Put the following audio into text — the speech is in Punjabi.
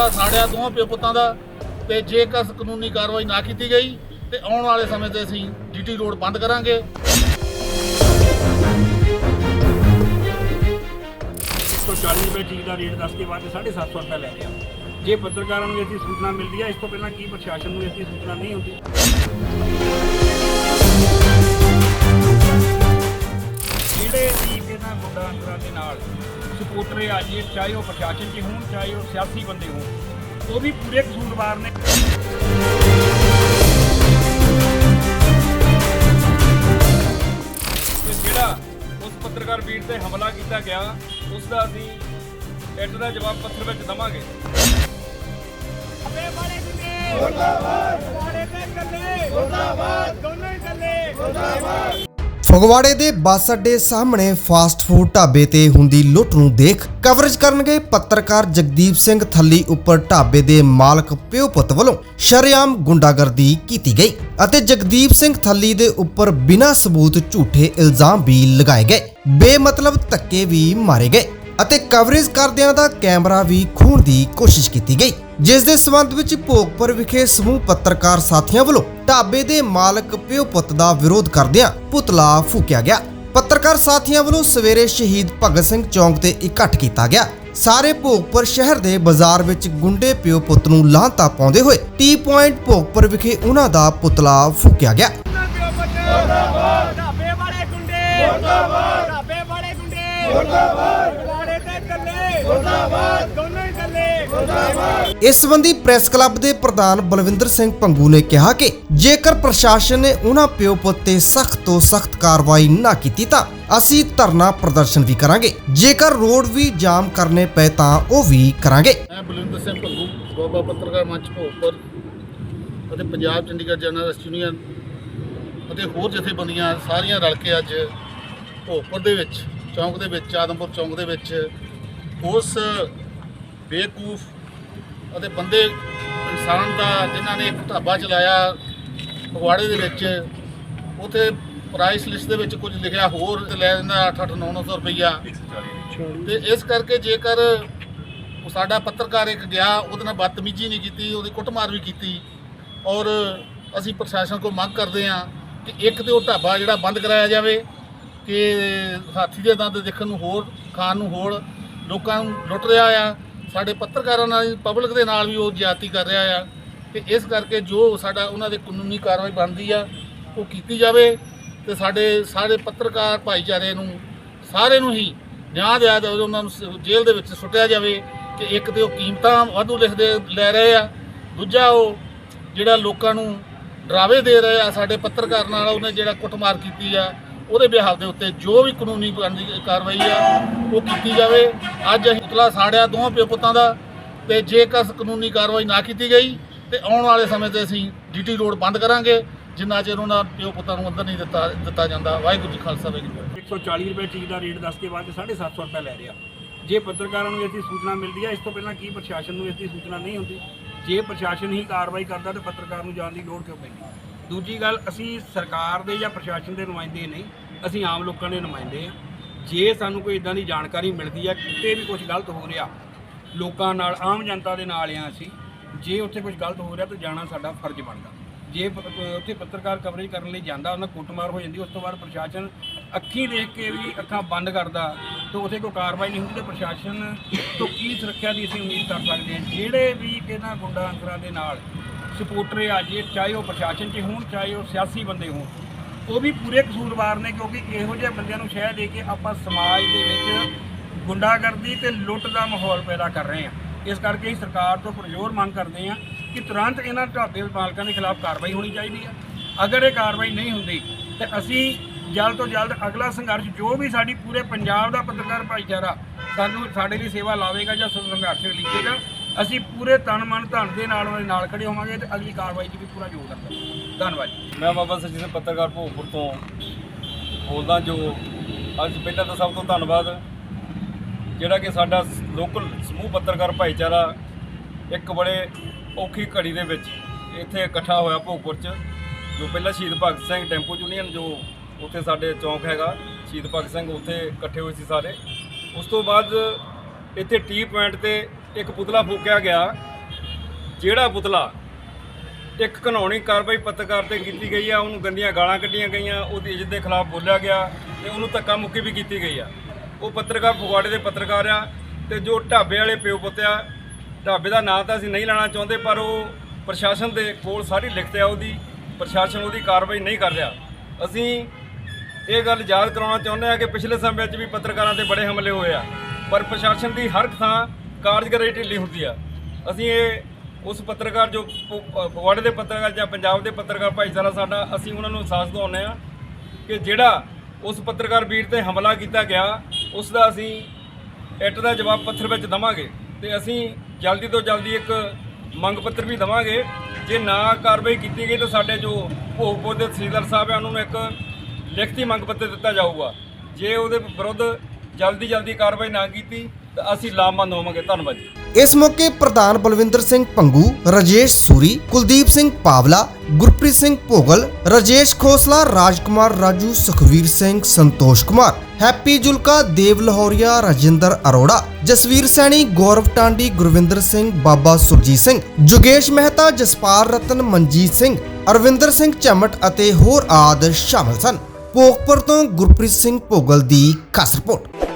ਪੁਤਲਾ ਸਾੜਿਆ ਦੋਵਾਂ ਪਿਓ ਪੁੱਤਾਂ ਦਾ ਤੇ ਜੇਕਰ ਕਾਨੂੰਨੀ ਕਾਰਵਾਈ ਨਾ ਕੀਤੀ ਗਈ ਤੇ ਆਉਣ ਵਾਲੇ ਸਮੇਂ ਤੇ ਅਸੀਂ ਡੀਟੀ ਰੋਡ ਬੰਦ ਕਰਾਂਗੇ। 140 ਰੁਪਏ ਚੀਜ਼ ਦਾ ਰੇਟ ਦੱਸ ਕੇ ਬਾਅਦ 750 ਰੁਪਏ ਲੈ ਲਿਆ। ਜੇ ਪੱਤਰਕਾਰਾਂ ਨੂੰ ਇਸਦੀ ਸੂਚਨਾ ਮਿਲਦੀ ਹੈ ਇਸ ਤੋਂ ਪਹਿਲਾਂ ਕੀ ਪ੍ਰਸ਼ਾਸਨ ਨੂੰ ਇਸਦੀ ਸੂਚਨਾ ਨਹੀਂ ਹੁੰਦੀ? ਜਿਹੜੇ ਵੀ ਇਹਨਾਂ ਮੁੰਡਾ ਦੇ ਨਾਲ ਸਪੋਰਟਰ ਆ ਜੀ ਚਾਹੇ ਉਹ ਪ੍ਰਸ਼ਾਸਨ 'ਚ ਹੋਣ ਚਾਹੇ ਉਹ ਸਿਆਸੀ ਬੰਦੇ ਹੋਣ। ਉਹ ਵੀ ਪੂਰੇ ਕਸੂਰਵਾਰ ਨੇ। ਤੇ ਜਿਹੜਾ ਉਸ ਪੱਤਰਕਾਰ ਵੀਰ ਤੇ ਹਮਲਾ ਕੀਤਾ ਗਿਆ ਉਸ ਦਾ ਅਸੀਂ ਇੱਟ ਦਾ ਜਵਾਬ ਪੱਥਰ ਵਿੱਚ ਦਵਾਂਗੇ। ਫਗਵਾੜੇ ਦੇ ਬੱਸ ਅੱਡੇ ਸਾਹਮਣੇ ਫਾਸਟ ਫੂਡ ਢਾਬੇ ਤੇ ਹੁੰਦੀ ਲੁੱਟ ਨੂੰ ਦੇਖ ਕਵਰੇਜ ਕਰਨ ਗਏ ਪੱਤਰਕਾਰ ਜਗਦੀਪ ਸਿੰਘ ਥੱਲੀ ਉੱਪਰ ਢਾਬੇ ਦੇ ਮਾਲਕ ਪਿਓ ਪੁੱਤ ਵੱਲੋਂ ਸ਼ਰੇਆਮ ਗੁੰਡਾਗਰਦੀ ਕੀਤੀ ਗਈ ਅਤੇ ਜਗਦੀਪ ਸਿੰਘ ਥੱਲੀ ਦੇ ਉੱਪਰ ਬਿਨਾਂ ਸਬੂਤ ਝੂਠੇ ਇਲਜ਼ਾਮ ਵੀ ਲਗਾਏ ਗਏ। ਬੇਮਤਲਬ ਧੱਕੇ ਵੀ ਮਾਰੇ ਗਏ। ਅਤੇ ਕਵਰੇਜ ਕਰਦਿਆਂ ਦਾ ਕੈਮਰਾ ਵੀ ਖੂਨ ਦੀ ਕੋਸ਼ਿਸ਼ ਕੀਤੀ ਗਈ, ਜਿਸ ਦੇ ਸਬੰਧ ਵਿੱਚ ਭੋਗਪੁਰ ਵਿਖੇ ਸਮੂਹ ਪੱਤਰਕਾਰ ਸਾਥੀਆਂ ਵੱਲੋਂ ਢਾਬੇ ਦੇ ਮਾਲਕ ਪਿਓ ਪੁੱਤ ਦਾ ਵਿਰੋਧ ਕਰਦਿਆਂ ਪੁਤਲਾ ਫੂਕਿਆ ਗਿਆ। ਪੱਤਰਕਾਰ ਸਾਥੀਆਂ ਵੱਲੋਂ ਸਵੇਰੇ ਸ਼ਹੀਦ ਭਗਤ ਸਿੰਘ ਚੌਂਕ ਤੇ ਇਕੱਠ ਕੀਤਾ ਗਿਆ। ਸਾਰੇ ਭੋਗਪੁਰ ਸ਼ਹਿਰ ਦੇ ਬਾਜ਼ਾਰ ਵਿੱਚ ਗੁੰਡੇ ਪਿਓ ਪੁੱਤ ਨੂੰ ਲਾਂਤਾ ਪਾਉਂਦੇ ਹੋਏ ਟੀ ਪੁਆਇੰਟ ਭੋਗਪੁਰ ਵਿਖੇ ਉਹਨਾਂ ਦਾ ਪੁਤਲਾ ਫੂਕਿਆ ਗਿਆ। ਢਾਬੇ ਵਾਲੇ ਗੁੰਡੇ। ਮੁਰਦਾਬਾਦ ਢਾਬੇ ਵਾਲੇ ਗੁੰਡੇ। ਮੁਰਦਾਬਾਦ ਵਾੜੇ ਤੇ ਕੱਲੇ ਮੁਰਦਾਬਾਦ ਦੋਨੋਂ ਹੀ ਕੱਲੇ ਇਸ ਸੰਬੰਧੀ ਪ੍ਰੈਸ ਕਲੱਬ ਦੇ ਪ੍ਰਧਾਨ ਬਲਵਿੰਦਰ ਸਿੰਘ ਪੰਗੂ ਨੇ ਕਿਹਾ ਕਿ ਜੇਕਰ ਪ੍ਰਸ਼ਾਸਨ ਨੇ ਉਹਨਾਂ ਪਿਓ ਪੁੱਤ ਤੇ ਸਖਤ ਤੋਂ ਸਖਤ ਕਾਰਵਾਈ ਨਾ ਕੀਤੀ ਤਾਂ ਅਸੀਂ ਧਰਨਾ ਪ੍ਰਦਰਸ਼ਨ ਵੀ ਕਰਾਂਗੇ। ਜੇਕਰ ਰੋਡ ਵੀ ਜਾਮ ਕਰਨੇ ਪਏ ਤਾਂ ਉਹ ਵੀ ਕਰਾਂਗੇ। ਮੈਂ ਬਲਵਿੰਦਰ ਸਿੰਘ ਭੱਗੂ ਗੋਬਾ ਪੱਤਰਕਾਰ ਮੰਚ ਭੋਗਪੁਰ ਅਤੇ ਪੰਜਾਬ ਚੰਡੀਗੜ੍ਹ ਜਰਨਲਿਸਟ ਯੂਨੀਅਨ ਅਤੇ ਹੋਰ ਜਥੇਬੰਦੀਆਂ ਸਾਰੀਆਂ ਰਲ ਕੇ ਅੱਜ ਭੋਗਪੁਰ ਦੇ ਵਿੱਚ ਚੌਂਕ ਦੇ ਵਿੱਚ ਆਦਮਪੁਰ ਚੌਂਕ ਦੇ ਵਿੱਚ ਉਸ ਬੇਕੂਫ ਅਤੇ ਬੰਦੇ ਇਨਸਾਨ ਦਾ ਜਿਨ੍ਹਾਂ ਨੇ ਇੱਕ ਢਾਬਾ ਚਲਾਇਆ ਫਗਵਾੜੇ ਦੇ ਵਿੱਚ, ਉਥੇ ਪ੍ਰਾਈਸ ਲਿਸਟ ਦੇ ਵਿੱਚ ਕੁਝ ਲਿਖਿਆ ਹੋਰ ਤੇ ਲੈ ਦਿੰਦਾ 8-8 900 ਰੁਪਈਆ। ਤੇ ਇਸ ਕਰਕੇ ਜੇਕਰ ਉਹ ਸਾਡਾ ਪੱਤਰਕਾਰ ਇੱਕ ਗਿਆ, ਉਹਦੇ ਨਾਲ ਬਦਤਮੀਜ਼ੀ ਨਹੀਂ ਕੀਤੀ, ਉਹਦੀ ਕੁੱਟਮਾਰ ਵੀ ਕੀਤੀ ਔਰ ਅਸੀਂ ਪ੍ਰਸ਼ਾਸਨ ਕੋਲ ਮੰਗ ਕਰਦੇ ਹਾਂ ਕਿ ਇੱਕ ਤੇ ਉਹ ਢਾਬਾ ਜਿਹੜਾ ਬੰਦ ਕਰਾਇਆ ਜਾਵੇ, ਕਿ ਹਾਥੀ ਦੇ ਦੰਦ ਦੇਖਣ ਨੂੰ ਹੋਰ, ਖਾਣ ਨੂੰ ਹੋਰ ਲੋਕਾਂ ਨੂੰ ਲੁੱਟ ਰਿਹਾ ਆ। ਸਾਡੇ ਪੱਤਰਕਾਰਾਂ ਨਾਲ ਪਬਲਿਕ ਦੇ ਨਾਲ ਵੀ ਉਹ ਜਿਆਤੀ ਕਰ ਰਿਹਾ ਆ। ਤੇ ਇਸ ਕਰਕੇ ਜੋ ਸਾਡਾ ਉਹਨਾਂ ਦੇ ਕਾਨੂੰਨੀ ਕਾਰਵਾਈ ਬਣਦੀ ਆ, ਉਹ ਕੀਤੀ ਜਾਵੇ ਤੇ ਸਾਡੇ ਸਾਰੇ ਪੱਤਰਕਾਰ ਭਾਈਚਾਰੇ ਨੂੰ ਸਾਰੇ ਨੂੰ ਹੀ ਨਿਆਂ ਦਿਆ ਜਾਵੇ ਉਹਨਾਂ ਨੂੰ ਸ- ਜੇਲ੍ਹ ਦੇ ਵਿੱਚ ਸੁੱਟਿਆ ਜਾਵੇ ਕਿ ਇੱਕ ਤੇ ਉਹ ਕੀਮਤਾਂ ਵਾਧੂ ਲਿਖਦੇ, ਲੈ ਰਹੇ ਆ। ਦੂਜਾ ਉਹ ਜਿਹੜਾ ਲੋਕਾਂ ਨੂੰ ਡਰਾਵੇ ਦੇ ਰਹੇ ਆ, ਸਾਡੇ ਪੱਤਰਕਾਰ ਨਾਲ ਉਹਨੇ ਜਿਹੜਾ ਕੁੱਟਮਾਰ ਕੀਤੀ ਆ ਉਹਦੇ ਬਿਹਾਫ ਦੇ ਉੱਤੇ ਜੋ ਵੀ ਕਾਨੂੰਨੀ ਕਾਰਵਾਈ ਆ, ਉਹ ਕੀਤੀ ਜਾਵੇ। ਅੱਜ ਅਸੀਂ ਪੁਤਲਾ ਸਾੜਿਆ ਦੋਵਾਂ ਪਿਓ ਪੁੱਤਾਂ ਦਾ ਤੇ ਜੇਕਰ ਕਾਨੂੰਨੀ ਕਾਰਵਾਈ ਨਾ ਕੀਤੀ ਗਈ, ਤੇ ਆਉਣ ਵਾਲੇ ਸਮੇਂ ਤੇ ਅਸੀਂ ਡੀਟੀ ਰੋਡ ਬੰਦ ਕਰਾਂਗੇ, ਜਿੰਨਾ ਚਿਰ ਉਹਨਾਂ ਪਿਓ ਪੁੱਤਾਂ ਨੂੰ ਅੰਦਰ ਨਹੀਂ ਦਿੱਤਾ ਦਿੱਤਾ ਜਾਂਦਾ। ਵਾਹਿਗੁਰੂ ਜੀ ਖਾਲਸਾ, ਵਾਹਿਗੁਰੂ ਜੀ ਕੀ 140 ਰੁਪਏ ਚੀਜ਼ ਦਾ ਰੇਟ ਦੱਸ ਕੇ ਬਾਅਦ 'ਚ 750 ਰੁਪਏ ਲੈ ਰਿਹਾ। ਜੇ ਪੱਤਰਕਾਰਾਂ ਨੂੰ ਇਸ ਦੀ ਸੂਚਨਾ ਮਿਲਦੀ ਹੈ ਇਸ ਤੋਂ ਪਹਿਲਾਂ ਕੀ ਪ੍ਰਸ਼ਾਸਨ ਨੂੰ ਇਸਦੀ ਸੂਚਨਾ ਨਹੀਂ ਹੁੰਦੀ? ਜੇ ਪ੍ਰਸ਼ਾਸਨ ਹੀ ਕਾਰਵਾਈ ਕਰਦਾ, ਤਾਂ ਪੱਤਰਕਾਰ ਨੂੰ ਜਾਣ ਦੀ ਲੋੜ ਕਿਉਂ ਪੈਂਦੀ? ਦੂਜੀ ਗੱਲ, ਅਸੀਂ ਸਰਕਾਰ ਦੇ ਜਾਂ ਪ੍ਰਸ਼ਾਸਨ ਦੇ ਨੁਮਾਇੰਦੇ ਨਹੀਂ, ਅਸੀਂ ਆਮ ਲੋਕਾਂ ਦੇ ਨੁਮਾਇੰਦੇ ਆ ਜੇ ਸਾਨੂੰ ਕੋਈ ਇਦਾਂ ਦੀ ਜਾਣਕਾਰੀ ਮਿਲਦੀ ਹੈ ਕਿਤੇ ਵੀ ਕੁਝ ਗਲਤ ਹੋ ਰਿਹਾ, ਲੋਕਾਂ ਨਾਲ, ਆਮ ਜਨਤਾ ਦੇ ਨਾਲ ਆ ਅਸੀਂ, ਜੇ ਉੱਥੇ ਕੁਝ ਗਲਤ ਹੋ ਰਿਹਾ ਤਾਂ ਜਾਣਾ ਸਾਡਾ ਫਰਜ਼ ਬਣਦਾ। ਜੇ ਉੱਥੇ ਪੱਤਰਕਾਰ ਕਵਰੇਜ ਕਰਨ ਲਈ ਜਾਂਦਾ, ਉਹਨਾਂ ਕੁੱਟਮਾਰ ਹੋ ਜਾਂਦੀ, ਉਸ ਤੋਂ ਬਾਅਦ ਪ੍ਰਸ਼ਾਸਨ ਅੱਖੀਂ ਦੇਖ ਕੇ ਵੀ ਅੱਖਾਂ ਬੰਦ ਕਰਦਾ, ਤਾਂ ਉੱਥੇ ਕੋਈ ਕਾਰਵਾਈ ਨਹੀਂ ਹੁੰਦੀ, ਤੇ ਪ੍ਰਸ਼ਾਸਨ ਤੋਂ ਕੀ ਸੁਰੱਖਿਆ ਦੀ ਅਸੀਂ ਉਮੀਦ ਕਰ ਸਕਦੇ ਹਾਂ? ਜਿਹੜੇ ਵੀ ਇਹਨਾਂ ਗੁੰਡਾ ਅੰਸਰਾਂ ਦੇ ਨਾਲ ਸਪੋਰਟਰ ਆ ਜੇ ਚਾਹੇ ਉਹ ਪ੍ਰਸ਼ਾਸਨ 'ਚ ਹੋਣ, ਚਾਹੇ ਉਹ ਸਿਆਸੀ ਬੰਦੇ ਹੋਣ। ਉਹ ਵੀ ਪੂਰੇ ਕਸੂਰਵਾਰ ਨੇ ਕਿਉਂਕਿ ਇਹੋ ਜਿਹੇ ਬੰਦਿਆਂ ਨੂੰ ਸ਼ਹਿ ਦੇ ਕੇ ਆਪਾਂ ਸਮਾਜ ਦੇ ਵਿੱਚ ਗੁੰਡਾਗਰਦੀ ਤੇ ਲੁੱਟ ਦਾ ਮਾਹੌਲ ਪੈਦਾ ਕਰ ਰਹੇ ਹਾਂ। ਇਸ ਕਰਕੇ ਅਸੀਂ ਸਰਕਾਰ ਤੋਂ ਪੁਰਜ਼ੋਰ ਮੰਗ ਕਰਦੇ ਹਾਂ ਕਿ ਤੁਰੰਤ ਇਹਨਾਂ ਢਾਬੇ ਮਾਲਕਾਂ ਦੇ ਖਿਲਾਫ ਕਾਰਵਾਈ ਹੋਣੀ ਚਾਹੀਦੀ ਹੈ। ਅਗਰ ਇਹ ਕਾਰਵਾਈ ਨਹੀਂ ਹੁੰਦੀ, ਤੇ ਅਸੀਂ ਜਲਦ ਤੋਂ ਜਲਦ ਅਗਲਾ ਸੰਘਰਸ਼, ਜੋ ਵੀ ਸਾਡੀ ਪੂਰੇ ਪੰਜਾਬ ਦਾ ਪੱਤਰਕਾਰ ਭਾਈਚਾਰਾ ਸਾਨੂੰ ਸਾਡੇ ਲਈ ਸੇਵਾ ਲਾਵੇਗਾ ਜਾਂ ਸੰਘਰਸ਼ ਲਿਖੇਗਾ ਅਸੀਂ ਪੂਰੇ ਤਨ ਮਨ ਧਨ ਦੇ ਨਾਲ ਉਹਦੇ ਨਾਲ ਖੜੇ ਹੋਵਾਂਗੇ ਤੇ ਅਗਲੀ ਕਾਰਵਾਈ 'ਚ ਵੀ ਪੂਰਾ ਯੋਗਦਾਨ ਦੇਵਾਂਗੇ ਧੰਨਵਾਦ ਜੀ। ਮੈਂ ਬਾਬਾ ਸਚਿਨ ਸਿੰਘ ਪੱਤਰਕਾਰ ਭੋਗਪੁਰ ਤੋਂ ਬੋਲਦਾ ਜੋ ਅੱਜ ਪਹਿਲਾਂ ਤਾਂ ਸਭ ਤੋਂ ਧੰਨਵਾਦ। ਜਿਹੜਾ ਕਿ ਸਾਡਾ ਲੋਕਲ ਸਮੂਹ ਪੱਤਰਕਾਰ ਭਾਈਚਾਰਾ ਇੱਕ ਬੜੇ ਔਖੀ ਘੜੀ ਦੇ ਵਿੱਚ ਇੱਥੇ ਇਕੱਠਾ ਹੋਇਆ ਭੋਗਪੁਰ 'ਚ, ਜੋ ਪਹਿਲਾਂ ਸ਼ਹੀਦ ਭਗਤ ਸਿੰਘ ਟੈਂਪੂ ਯੂਨੀਅਨ ਜੋ ਉੱਥੇ ਸਾਡੇ ਚੌਂਕ ਹੈਗਾ, ਸ਼ਹੀਦ ਭਗਤ ਸਿੰਘ ਉੱਥੇ ਇਕੱਠੇ ਹੋਏ ਸੀ ਸਾਰੇ। ਉਸ ਤੋਂ ਬਾਅਦ ਇੱਥੇ ਟੀ ਪੁਆਇੰਟ ਤੇ ਇੱਕ ਪੁਤਲਾ ਫੂਕਿਆ ਗਿਆ, ਜਿਹੜਾ ਪੁਤਲਾ ਇੱਕ ਕਾਨੂੰਨੀ ਕਾਰਵਾਈ ਪੱਤਰਕਾਰ ਤੇ ਕੀਤੀ ਗਈ ਆ, ਉਹਨੂੰ ਗੰਦੀਆਂ ਗਾਲਾਂ ਕੱਢੀਆਂ ਗਈਆਂ, ਉਹਦੀ ਇੱਜ਼ਤ ਦੇ ਖਿਲਾਫ ਬੋਲਿਆ ਗਿਆ ਤੇ ਉਹਨੂੰ ਧੱਕਾ ਮੁੱਕੀ ਵੀ ਕੀਤੀ ਗਈ ਆ। ਉਹ ਪੱਤਰਕਾਰ ਫਗਵਾੜੇ ਦੇ ਪੱਤਰਕਾਰ ਆ ਤੇ ਜੋ ਢਾਬੇ ਵਾਲੇ ਪਿਓ ਪੁੱਤ ਆ, ਢਾਬੇ ਦਾ ਨਾਂ ਤਾਂ ਅਸੀਂ ਨਹੀਂ ਲੈਣਾ ਚਾਹੁੰਦੇ, ਪਰ ਉਹ ਪ੍ਰਸ਼ਾਸਨ ਦੇ ਕੋਲ ਸਾਰੀ ਲਿਖਤ ਆ ਉਹਦੀ, ਪ੍ਰਸ਼ਾਸਨ ਉਹਦੀ ਕਾਰਵਾਈ ਨਹੀਂ ਕਰ ਰਿਹਾ। ਅਸੀਂ ਇਹ ਗੱਲ ਯਾਦ ਕਰਾਉਣਾ ਚਾਹੁੰਦੇ ਆ ਕਿ ਪਿਛਲੇ ਸਮੇਂ ਵਿੱਚ ਵੀ ਪੱਤਰਕਾਰਾਂ ਤੇ ਬੜੇ ਹਮਲੇ ਹੋਏ ਆ, ਪਰ ਪ੍ਰਸ਼ਾਸਨ ਦੀ ਹਰ ਥਾਂ ਕਾਰਜਕਾਰੀ ਢਿੱਲੀ ਹੁੰਦੀ ਆ। ਅਸੀਂ ਇਹ ਉਸ ਪੱਤਰਕਾਰ ਜੋ ਪ- ਫਗਵਾੜੇ ਦੇ ਪੱਤਰਕਾਰ ਜਾਂ ਪੰਜਾਬ ਦੇ ਪੱਤਰਕਾਰ ਭਾਈਚਾਰਾ ਸਾਡਾ, ਅਸੀਂ ਉਹਨਾਂ ਨੂੰ ਅਹਿਸਾਸ ਦਿਵਾਉਂਦੇ ਆ ਕਿ ਜਿਹੜਾ ਉਸ ਪੱਤਰਕਾਰ ਵੀਰ ਤੇ ਹਮਲਾ ਕੀਤਾ ਗਿਆ, ਉਸ ਦਾ ਅਸੀਂ ਇੱਟ ਦਾ ਜਵਾਬ ਪੱਥਰ ਵਿੱਚ ਦਵਾਂਗੇ ਤੇ ਅਸੀਂ ਜਲਦੀ ਤੋਂ ਜਲਦੀ ਇੱਕ ਮੰਗ ਪੱਤਰ ਵੀ ਦਵਾਂਗੇ। ਜੇ ਨਾ ਕਾਰਵਾਈ ਕੀਤੀ ਗਈ ਤਾਂ ਸਾਡੇ ਜੋ ਭੋਗਪੁਰ ਦੇ ਤਹਿਸੀਲਦਾਰ ਸਾਹਿਬ ਆ, ਉਹਨਾਂ ਨੂੰ ਇੱਕ ਲਿਖਤੀ ਮੰਗ ਪੱਤਰ ਦਿੱਤਾ ਜਾਊਗਾ। ਜੇ ਉਹਦੇ ਵਿਰੁੱਧ ਜਲਦੀ ਜਲਦੀ ਕਾਰਵਾਈ ਨਾ ਕੀਤੀ ਤਾਂ ਅਸੀਂ ਲਾਮਬੰਦ ਹੋਵਾਂਗੇ ਧੰਨਵਾਦ ਜੀ। ਇਸ ਮੌਕੇ ਪ੍ਰਧਾਨ ਬਲਵਿੰਦਰ ਸਿੰਘ ਪੰਗੂ, ਰਾਜੇਸ਼ ਸੂਰੀ, ਕੁਲਦੀਪ ਸਿੰਘ ਪਾਵਲਾ, ਗੁਰਪ੍ਰੀਤ ਸਿੰਘ ਭੋਗਲ, ਰਾਜੇਸ਼ ਖੋਸਲਾ, ਰਾਜਕੁਮਾਰ ਰਾਜੂ, ਸੁਖਵੀਰ ਸਿੰਘ, ਸੰਤੋਸ਼ ਕੁਮਾਰ। ਹੈਪੀ ਜੁਲਕਾ, ਦੇਵ ਲਾਹੌਰੀਆ, ਰਾਜਿੰਦਰ ਅਰੋੜਾ, ਜਸਵੀਰ ਸੈਣੀ, ਗੌਰਵ ਟਾਂਡੀ, ਗੁਰਵਿੰਦਰ ਸਿੰਘ, ਬਾਬਾ ਸੁਰਜੀਤ ਸਿੰਘ, ਜੁਗੇਸ਼ ਮਹਿਤਾ, ਜਸਪਾਲ ਰਤਨ, ਮਨਜੀਤ ਸਿੰਘ, ਅਰਵਿੰਦਰ ਸਿੰਘ ਚਮਟ ਅਤੇ ਹੋਰ ਆਦ ਸ਼ਾਮਲ ਸਨ। ਭੋਗਪੁਰ ਤੋਂ ਗੁਰਪ੍ਰੀਤ ਸਿੰਘ ਭੋਗਲ ਦੀ ਖਾਸ ਰਿਪੋਰਟ।